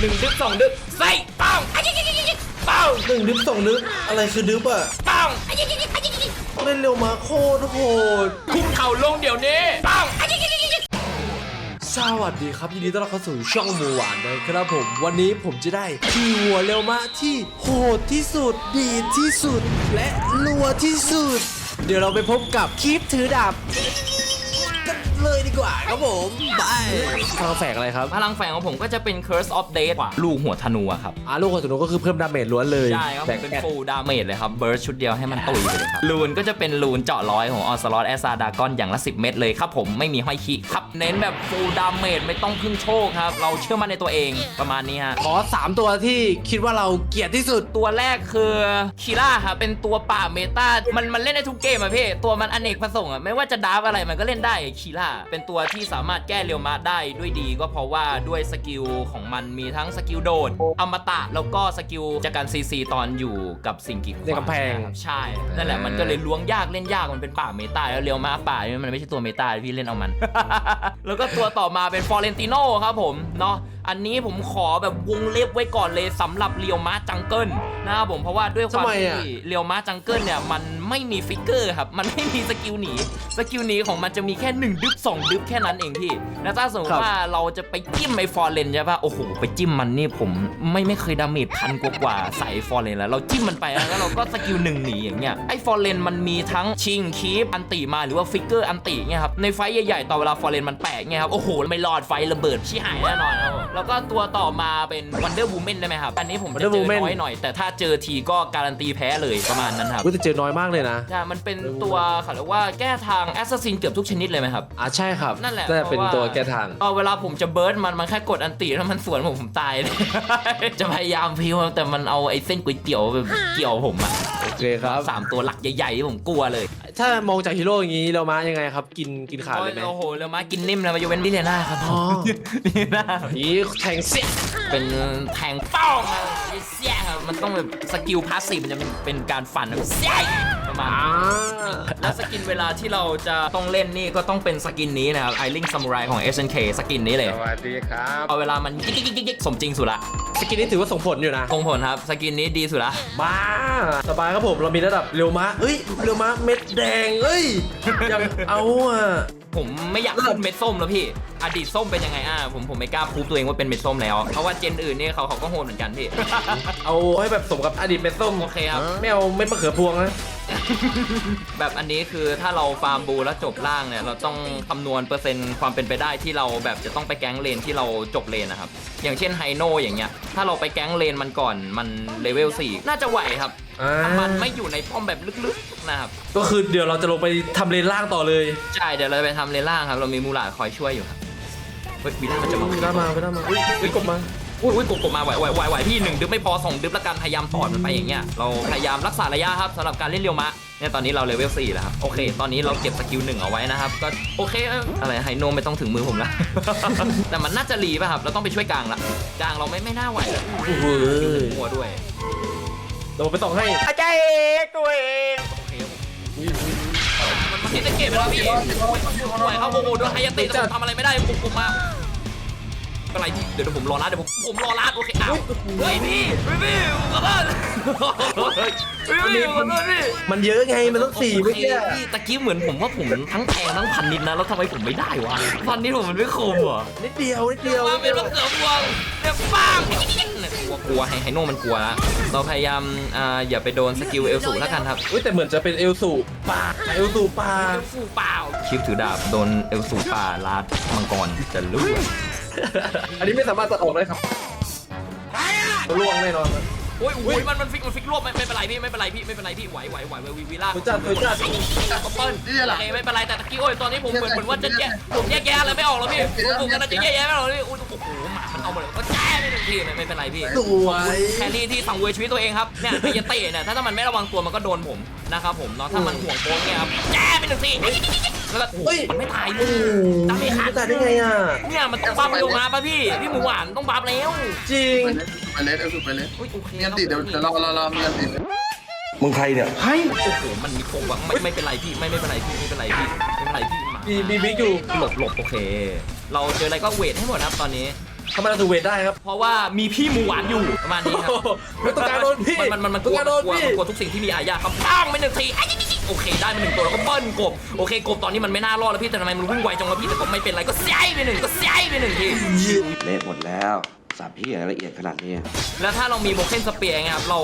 หนึ่งดึบสองดึบใส่ป้องอะยิกยิกยิกยิกป้องหนึ่งดึบสองดึบอะไรคือดึบอะป้องอะยิกยิกยิกอะยิกยิกยิกเล่นเร็วมาโคตรโหดคุกเข่าลงเดี๋ยวนี้ป้องอะยิกยิกยิกยิกสวัสดีครับยินดีต้อนรับเข้าสู่ช่องหมูหวานนะครับผม วันนี้ผมจะได้ขี่หัวเร็วมะที่โหดที่สุดดีที่สุด และรัวที่สุด เดี๋ยวเราไปพบกับคลิปถือดาบกัน เลยดีกว่าครับผมไปทางแฝกอะไรครับ พลังแฝงของผมก็จะเป็น Curse of Death ลูกหัวธนูอะครับ อ่าลูกของตัวนู้นก็คือเพิ่มดาเมจล้วนเลยใช่ครับแฝกเป็นแอดฟูลดาเมจเลยครับเบิร์ดชุดเดียวให้มันตุยไปเลยครับลูนก็จะเป็นลูนเจาะร้อยของออสลอตแอสซาดากอนอย่างละ 10 เม็ดเลยครับผมไม่มีห้อยคิครับเน้นแบบฟูลดาเมจไม่ต้องพึ่งโชคครับ เราเชื่อมั่นในตัวเองประมาณนี้ฮะ ขอสามตัวที่คิดว่าเราเกลียดที่สุด ตัวแรกคือคีล่าครับเป็นตัวป่าเมตามันมันเล่นได้ทุกเกมอะพี่ตัวมันอเนกประสงค์อะไม่ว่าจะดาร์ฟอะไรมันก็เล่นได้คีล่าเป็นตัวที่สามารถแก้เรียวมาได้ด้วยดีก็เพราะว่าด้วยสกิลของมันมีทั้งสกิลโดดอมตะแล้วก็สกิลจากการซีซีตอนอยู่กับสิ่งกีดขวางในกำแพง นะครับใช่นั่นแหละมันก็เลยล้วงยากเล่นยากมันเป็นป่าเมตาแล้วเรียวมาป่านี่มันไม่ใช่ตัวเมตาพี่เล่นเอามัน แล้วก็ตัวต่อมาเป็นฟอร์เรนติโนครับผมเนาะอันนี้ผมขอแบบวงเล็บไว้ก่อนเลยสำหรับเรียวมาจังเกิลนะครับผมเพราะว่าด้วยความทำไมอะที่เรียวมาจังเกิลเนี่ยมันไม่มีฟิกเกอร์ครับมันไม่มีสกิลหนีสกิลหนีของมันจะมีแค่1ดึบ2ดึบแค่นั้นเองพี่แล้วถ้าสมมครัติบว่าเราจะไปจิ้มไอ้ฟอร์เรนใช่ปะโอ้โหไปจิ้มมันนี่ผมไม่ไม่เคยดาเมจพันกว่ากว่าใส่ฟอร์เรนแล้วเราจิ้มมันไปแล้วเราก็สกิลหนึ่งหนีอย่างเงี้ยไอ้ฟอร์เรนมันมีทั้งชิงคีปอันติมาหรือว่าฟิกเกอร์อันติเนี่ยครับในไฟท์ใหญ่ๆตอนเวลาฟอร์เรนมันแปลกเนี่ยครับโอ้โหไม่รอดไฟระเบิดชิหายแน่นอนครับผมแล้วก็ตัวต่อมาเป็นวันเดอร์ o ู m มนได้ไหมครับ อันนี้ผมจะ Wonder เจอ Woman น้อยหน่อย แต่ถ้าเจอทีก็การันตีแพ้เลยประมาณนั้นครับกูจะเจอน้อยมากเลยนะ ใช่ มันเป็นตัวเขาเรียกว่าแก้ทางแอสซัสซินเกือบทุกชนิดเลยไหมครับ อ่าใช่ครับนั่นแหละจะเป็นพราะาตัวแก้ทาง เออเวลาผมจะเบิร์ดมันมันแค่กดอันติแล้วมันสวนผมผมตายเลย จะพยายามพิวแต่มันเอาไอ้เส้นก๋วยเตี๋ยวแบบเกี่ยวผมอะโอเคครับสามตัวหลักใหญ่ๆที่ผมกลัวเลย ถ้ามองจากฮีโร่อย่างนี้เรามายังไงครับ กินกินขาดเลยไหมโอ้โหแล้วมากินนิ่มเลยมาโยเวนดิเลน่าครับอ๋อลีน่านี่แทงเสียเป็นแทงเป้าครับเสี้ยครับมันต้องแบบสกิลพาสซีฟมันจะเป็นเป็นการฟันแบบเสี้ย ประมาณอ่านี้แล้วสกินเวลาที่เราจะต้องเล่นนี่ก็ต้องเป็นสกินนี้นะครับไอลิงซามูไรของ SNK สกินนี้เลย สวัสดีครับเอาเวลามันยิกยิกยิกยิกสมจริงสุดละสกินนี้ถือว่าส่งผลอยู่นะคงผลครับ สกินนี้ดีสุดละมาสบายครับผมเรามีระดับเร็วมะเอ้ยเร็วมะเม็ดแดงเอ้ยอยากเอาอะผมไม่อยากพูดเม็ดส้มแล้วพี่ อดีตส้มเป็นยังไงอะผมผมไม่กล้าพูดตัวเองว่าเป็นเม็ดส้มแล้ว เพราะว่าเจนอื่นนี่เขาเขาก็โหดเหมือนกันพี่ เอาให้แบบสมกับอดีตเม็ดส้มโอเคครับไม่เอาเม็ดมะเขือพวงนะ แบบอันนี้คือถ้าเราฟาร์มบูแล้วจบล่างเนี่ยเราต้องคำนวณเปอร์เซ็นต์ความเป็นไปได้ที่เราแบบจะต้องไปแก๊งเลนที่เราจบเลนนะครับ อย่างเช่นไฮโนอย่างเงี้ย ถ้าเราไปแก๊งเลนมันก่อนมันเลเวล4น่าจะไหวครับอ่า ถ้ามันไม่อยู่ในป้อมแบบลึกๆนะครับก็คือเดี๋ยวเราจะลงไปทำเลนล่างต่อเลยใช่เดี๋ยวเราไปทำเลนล่างครับ เรามีมูลาดคอยช่วยอยู่ครับเฮ้ยวีล่ามันจะมาไปได้มาไปได้มาอุ้ยอุ้ยกบมา อุ้ยอุ้ยกดกดมาไหวไหวไหวไหวพี่หนึ่งดึบไม่พอสองดึบแล้วกันพยายามถอดมันไปอย่างเงี้ยเราพยายามรักษาระยะครับสำหรับการเล่นเรียวมะเนี่ยตอนนี้เราเลเวล4แล้วครับโอเค ตอนนี้เราเก็บสกิลหนึ่งเอาไว้นะครับก็โอเคเอ้ยอะไรไฮโนไม่ต้องถึงมือผมละ แต่มันน่าจะรีป่ะครับเราต้องไปช่วยกลางละกลางเราไม่ไม่น่าไหวแล้วโอ้โหหัวด้วยเราไปต่อให้อาจารย์ตัวเองโอเคมันมันติดตะเกียบไปแล้วพี่ไหวครับโอ้โหโดนไฮยาติแต่ผมทำอะไรไม่ได้ผมผมมา เป็นไรพี่เดี๋ยวผมรอรัดเดี๋ยวผมผมรอรัดโอเคอ้าวเฮ้ยพี่พี่พี่ขอโทษพี่พี่ขอโทษพี่มันเยอะไงมันต้องสี่เมื่อกี้โคพี่ตะกี้เหมือนผมว่าผมทั้งแทงทั้งพันนิดนะแล้วทำไมผมไม่ได้วะพันนิดผมมันไม่คมเหรอนิดเดียวนิดเดียวมาเป็นมะเขือพวงเนี่ยป้างเนี่ยกลัวกลัวไฮไฮโน่มันกลัวละเราพยายามอ่าอย่าไปโดนสกิลเอลสูแล้วกันครับอุ้ยแต่เหมือนจะเป็นเอลสูป่าเอลสูป่าเอลสูเปล่าคลิปถือดาบโดนเอลสูป่าลาดมังกรจะรู้ อันนี้ไม่สามารถตัดออกได้ครับล่วงแน่นอนโอ้ยโอ้ยมันมันฟิกมันฟิกรวบไม่ไม่เป็นไรพี่ไม่เป็นไรพี่ไม่เป็นไรพี่ไหวไหวไหวไหววีวีล่าสวยจัดสวยจัดก็เปิ้ลโอเคไม่เป็นไรแต่ตะกี้โอ้ยตอนนี้ผมเหมือนเหมือนว่าจะแยกผมแยกแยะอะไรไม่ออกแล้วพี่ผมผมกำลังจะแยกแยะไม่ออกเลยพี่โอ้โหหมามันเอาหมดเลยก็แจ้ไม่หนึ่งทีไม่ไม่เป็นไรพี่สวยแครี่ที่สังเวยชีวิตตัวเองครับเนี่ยไฮยาเตะเนี่ยถ้าถ้ามันไม่ระวังตัวมันก็โดนผมนะครับผมเนาะถ้ามันห่วงโป๊กเนี่ยครับแจ้ไปหนึ่งทีแล้วก็โอ้โหมันไม่ตายเลโอ้ยโหตามไม่ขาดตั ดได้ไงอะ เนี่ยมันต้องบัฟลงมาป่ะพี่ พี่หมูหวานต้องบัฟแล้วจริง ไปเลสเอาสุดไปเลสอุ้ยโอเคมีอันติดเดี๋ยวเดี๋ยวรอรอรอมีอันติดมึงใครเนี่ยให้โอ้โหมันมีโคงว่ะไม่ไม่เป็นไรพี่ไม่ไม่เป็นไรพี่ไม่เป็นไรพี่ไม่เป็นไรพี่มามีมีบิ๊กอยู่ หลบหลบโอเค เราเจออะไรก็เวทให้หมดครับตอนนี้ ทำไมเราถึงเวทได้ครับ เพราะว่ามีพี่หมูหวานอยู่ประมาณนี้ครับไม่ต้องการโดนพี่มันมันมันกต้ลัองวการโดนกลัวพี่มันกลัวทุกสิ่งที่มีอายาครับป้างไปหนึ่งทีไอ้จิ๊กจิ๊กโอเคได้มาหนึ่งตัวแล้วก็เบิ้ลกบโอเคกบตอนนี้มันไม่น่ารอดแล้วพี่แต่ทำไมมันวิ่งไวจังวะพี่แต่ก็ไม่เป็นไรก็เสียไปหนึ่งก็เสียไปหนึ่งทีเละหมดแล้วสับพี่ละเอียดขนาดนี้ แล้วถ้าเรามีโบเคนสเปียร์ไงครับเรา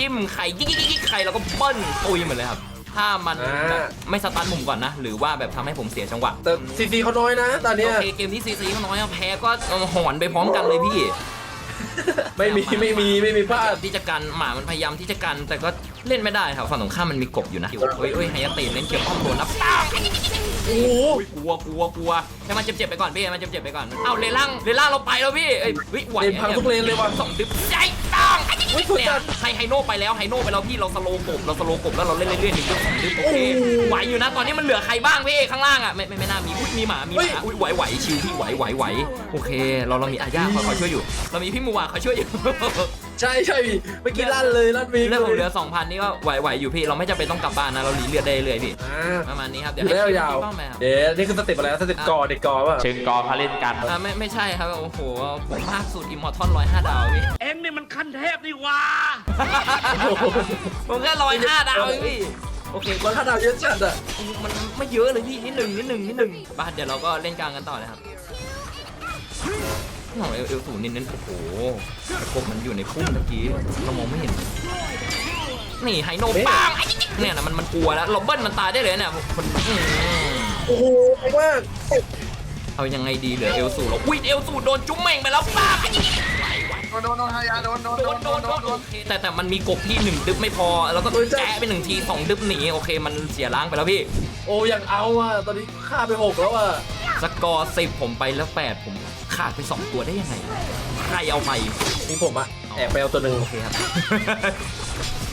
จิ้มไข่ยิกยิกยิกไข่เราก็เบิ้ลตุยหมดเลยครับ ถ้ามันอ่า แบบไม่สตันผมก่อนนะ หรือว่าแบบทำให้ผมเสียจังหวะแต่ซีซีเขาน้อยนะ ตอนเนี้ยโอเคเกมที่ซีซีเขาน้อยอะแพ้ก็หอนไปพร้อมกันเลยพี่ไม่มีไม่มีไม่มีพลาด ที่จะกันหมามันพยายามที่จะกัน แต่ก็เล่นไม่ได้ครับฝั่งตรงข้ามมันมีกบอยู่นะเฮ้ยเฮ้ยไฮยาเตะเล่นเกี่ยวป้อมโดนนับปังโอ้โหกลัวกลัวกลัวให้มันเจ็บๆไปก่อนพี่ให้มันเจ็บๆไปก่อนเอ้าเลล่างเลล่างเราไปแล้วพี่เอ้ยเฮ้ยไหวเลนพังทุกเลนเลยว่ะ สองดึบใจต้อง เฮ้ยสุดเนี่ยจัดไฮไฮโน่ไปแล้วไฮโน่ไปแล้วพี่เราสโลว์กบเราสโลว์กบแล้วเราเล่นเรื่อยๆหนึ่งดึบสองดึบโอเคโอ้โหไหวอยู่นะตอนนี้มันเหลือใครบ้างพี่ข้างล่างอะไม่ไม่ไม่น่ามีอุ้ยมีหมามีหเฮ้ยมาอุ้ยไหวไหวชิวพี่ไหวไหวไหวโอเค เราเรามีอาญาคอยคอยช่วยอยู่ เรามีพี่มูวาคอยช่วยอยู่ ใช่ใช่พี่เมื่อกี้ลั่นเลยลั่นมีเรื่องผมเหลือ2,000นี่ก็ไหวๆอยู่พี่ เราไม่จำเป็นต้องกลับบ้านนะ เราหลีเลือดได้เรื่อยๆพี่ อ่าประมาณนี้ครับอเดี๋ยวยู่ให้แล้วยาวพี่ป้อมมาครับเดี๋ยวนี่คือสเต็ปอะไรนะสเต็ปกอเด็กกอป่ะเชิงกอเขาเล่นกัน อ่าไม่ไม่ใช่ครับ โอ้โหผมมากสุดอิมมอร์ทอนร้อยห้าดาวพี่ เอ็งนี่มันขั้นเทพนี่ว่าผมแค่ร้อยห้าดาวเองพี่ โอเคมันขนาดเยอะจัดอะ มันไม่เยอะเลยพี่นิดหนึ่งนิดหนึ่งนิดหนึ่งบ้านเดี๋ยวเราก็เล่นกลางกันต่อนะครับ โอ้โหเอลเอลสูงนิดนึงโอ้โหแต่กบมันอยู่ในพุ่มเมื่อกี้เรามองไม่เห็น นี่ไฮโนปังเนี่ยนะมันมันกลัวแล้วเราเบิ้ลมันตายได้เลยเนี่ยมันอืมโอ้โหแรงมากเอายังไงดีเหลือเอลสูแล้วอุ้ยเอลสูโดนจุ๊มเม่งไปแล้วป้าโดนโดนโดนฮายาโดนโดนโดโดนนโดโดนนโดโดนนแต่แต่มันมีกบที่หนึ่งดึบไม่พอ แล้วก็แจ๊ะไปหนึ่งทีสองดึบหนีโอเคมันเสียล้างไปแล้วพี่โอ้ยังเอาอะตอนนี้ฆ่าไปหกแล้วอะสกอร์สิบผมไปแล้วแปดผม ขาดไปสองตัวได้ยังไง ใครเอาไปนี่ผมอะแอบไปเอาตัวหนึ่งโอเคครับ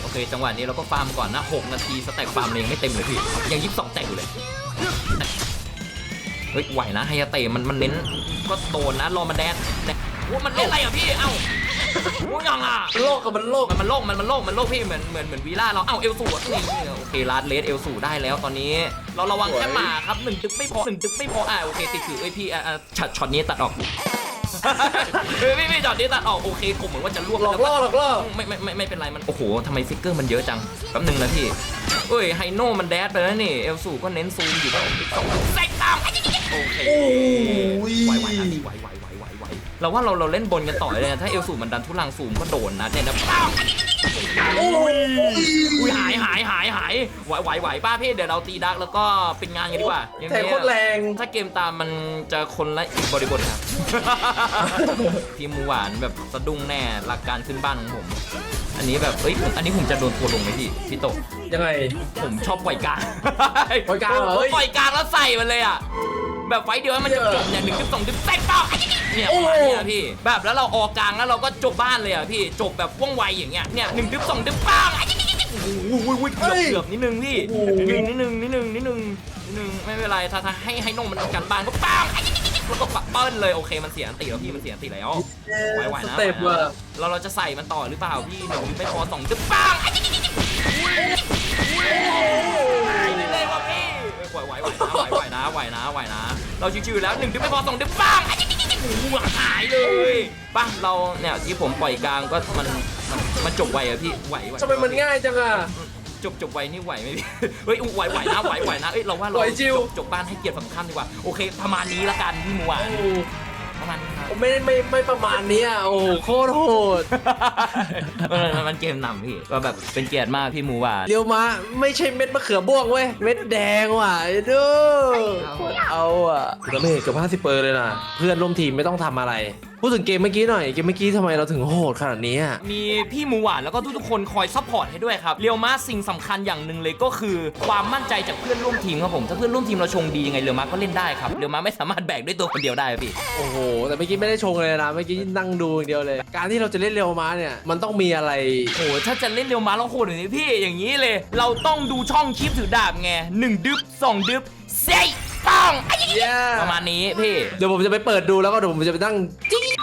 โอเค จังหวะนี้เราก็ฟาร์มก่อนนะ 6 นาทีสแต็กฟาร์มเลยยังไม่เต็มเลยพี่ ยังยี่สิบสองแต็กอยู่เลย เฮ้ย ไหวนะไฮยาเตะมันมันเน้นก็โดนนะรอมันแดนแดนโอ้มันเล่นอะไรอะพี่ เอ้า โอ้ยังอะโลกกับมันโลกมันมันโลกมันมันโลกมันโลกพี่เหมือนเหมือนเหมือนวีล่าเราเอ้าเอลสูอะนี่โอเคลาดเลสเอลสูได้แล้วตอนนี้ เราระวังแค่หมาครับหนึ่งจึกไม่พอหนึ่งจึกไม่พออะโอเคติดถือเอ้ยพี่อะอะช็อตช็อตนี้ตัดออกเฮ้ยพี่พี่ช็อตนี้ตัดออกโอเคผมเหมือนว่าจะรวบหลอกล่อหลอกล่อไม่ไม่ไม่ไม่เป็นไรมันโอ้โหทำไมฟิกเกอร์มันเยอะจังแป๊บนึงนะพี่เอ้ยไฮโน่มันแดดไปแล้วนี่เอลสูก็เน้นซูมอยู่แล้วสองแซกตามโอเคโอ้ย เราว่าเราเราเล่นบนกันต่อเลยนะถ้าเอลสูมันดันทุลังสูงก็โดนนะเนี่ยนะโอ้ยอุ้ยหายหายหายหายไหวไหวไหวป้าพี่เดี๋ยวเราตีดักแล้วก็ปิดงานกันดีกว่าเกมแทงนี้โคตรแรง ถ้าเกมตามมันจะคนละอีกบริบทครับ พี่หมูหวานแบบสะดุ้งแน่หลักการขึ้นบ้านของผม อันนี้แบบเอ้ยผมอันนี้ผมจะโดนทัวร์ลงไหมพี่พี่โต ยังไง ผมชอบปล่อยกลางปล่อยกลางเหรอ ผมปล่อยกลางแล้วใส่มันเลยอะ แบบไฟต์เดียวให้มันจบๆเนี่ยหนึ่งดึบสองดึบใส่เป้าเนี่ยประมาณเนี้ยพี่ แบบแล้วเราออกกลางแล้วเราก็จบบ้านเลยอะพี่จบแบบว่องไวอย่างเงี้ยเนี่ยหนึ่งดึบสองดึบป้างโอ้โหเกือบเกือบนิดนึงพี่โอ้โหนิดนึงนิดนึงนิดนึงนิดนึงไม่เป็นไรถ้าถ้าให้ให้น้องมันกันบ้านก็ป้างแล้วก็ปะเปิ้ลเลยโอเคมันเสียอันติแล้วพี่มันเสียอันติแล้วไหวๆสนะเต็ปไหวว่ะนะเราเราจะใส่มันต่อหรือเปล่าพี่หนึ่งไม่พอสองจะปังเลยว่ะพี่ ไหวไหวไหวนะไหวไหวนะไหวนะไหวนะ เราชิวๆแล้วหนึ่งดึงไม่พอสองดึงปังโอ้โหหายเลยป่ะเราเนี่ยที่ผมปล่อยกลางก็มันมันมันจบไวอะพี่ไหวไหวทำไมมันง่ายจังอะจบจบไวนี่ไหวไหมพี่ เฮ้ยไหวไหวนะไหวไหวนะเอ้ยเราว่าเราไหวจิวจบจบบ้านให้เกียรติฝั่งข้ามดีกว่า โอเคประมาณนี้ละกันพี่มัวโอ้ประมาณนี้ครับ ผมไม่ไม่ไม่ประมาณเนี้ยโอ้โหโคตรโหดเออมันเกมนำพี่ก็แบบเป็นเกียรติมากพี่หมูหว่าเรียวมาไม่ใช่เม็ดมะเขือบ้วงเว้ยเม็ดแดงว่ะไอ้ดูโคตรเอาอะก็ไม่เห็นกับ50เปอร์เลยนะเพื่อนร่วมทีมไม่ต้องทำอะไร พูดถึงเกมเมื่อกี้หน่อยเกมเมื่อกี้ทำไมเราถึงโหดขนาดนี้อะมีพี่หมูหวานแล้วก็ทุกๆคนคอยซัพพอร์ตให้ด้วยครับเรียวมาสิ่งสำคัญอย่างหนึ่งเลยก็คือ ความมั่นใจจากเพื่อนร่วมทีมครับผมถ้าเพื่อนร่วมทีมเราชงดียังไงเรียวมาก็เล่นได้ครับเรียวมาไม่สามารถแบกด้วยตัวคนเดียวได้ครับพี่โอ้โหแต่เมื่อกี้ไม่ได้ชงเลยนะเมื่อกี้นั่งดูอย่างเดียวเลย การที่เราจะเล่นเรียวมาเนี่ยมันต้องมีอะไร โอ้โหถ้าจะเล่นเรียวมาเราโหดอย่างนี้พี่อย่างนี้เลย เราต้องดูช่องคลิปถือดาบไงหนึ่งดึบสองดึบเซ่ต้อง Yeah ประมาณนี้พี่ เดี๋ยวผมจะไปเปิดดูแล้วก็เดี๋ยวผมจะไปนั่งจิ๊ก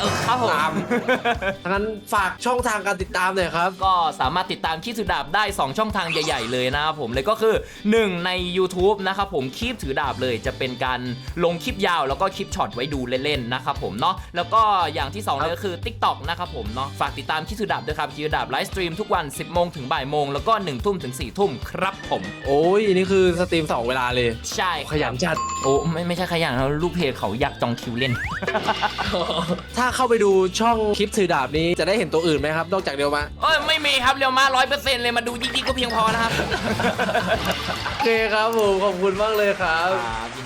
เออครับผม ตามทั้งนั้นฝากช่องทางการติดตามหน่อยครับ ก็สามารถติดตามคีบถือดาบได้ 2 ช่องทางใหญ่ ๆ เลยนะครับผมเลยก็คือ 1 ใน YouTube นะครับผมคีบถือดาบเลยจะเป็นการลงคลิปยาวแล้วก็คลิปช็อตไว้ดูเล่นๆนะครับผมเนาะแล้วก็อย่างที่2เลยก็คือ TikTok นะครับผมเนาะฝากติดตามคีบถือดาบด้วยครับคีบถือดาบไลฟ์สตรีมทุกวัน 10โมงถึงบ่ายโมงแล้วก็1ทุ่มถึง4ทุ่มครับผมโอ้ยนี่คือสตรีมสองเวลาเลย ใช่ขยันจัด โอ้ไม่ไม่ใช่ขยันนะลูกเพจเขาอยากจองคิวเล่นถ้าเข้าไปดูช่องคลิปถือดาบนี้จะได้เห็นตัวอื่นไหมครับ นอกจากเดียวมาเอ้ยไม่มีครับเร็วมาร้อยเปอร์เซ็นต์เลยมาดูจริงๆก็เพียงพอนะครับ โอเคครับผมขอบคุณมากเลยครับ ครับยินดี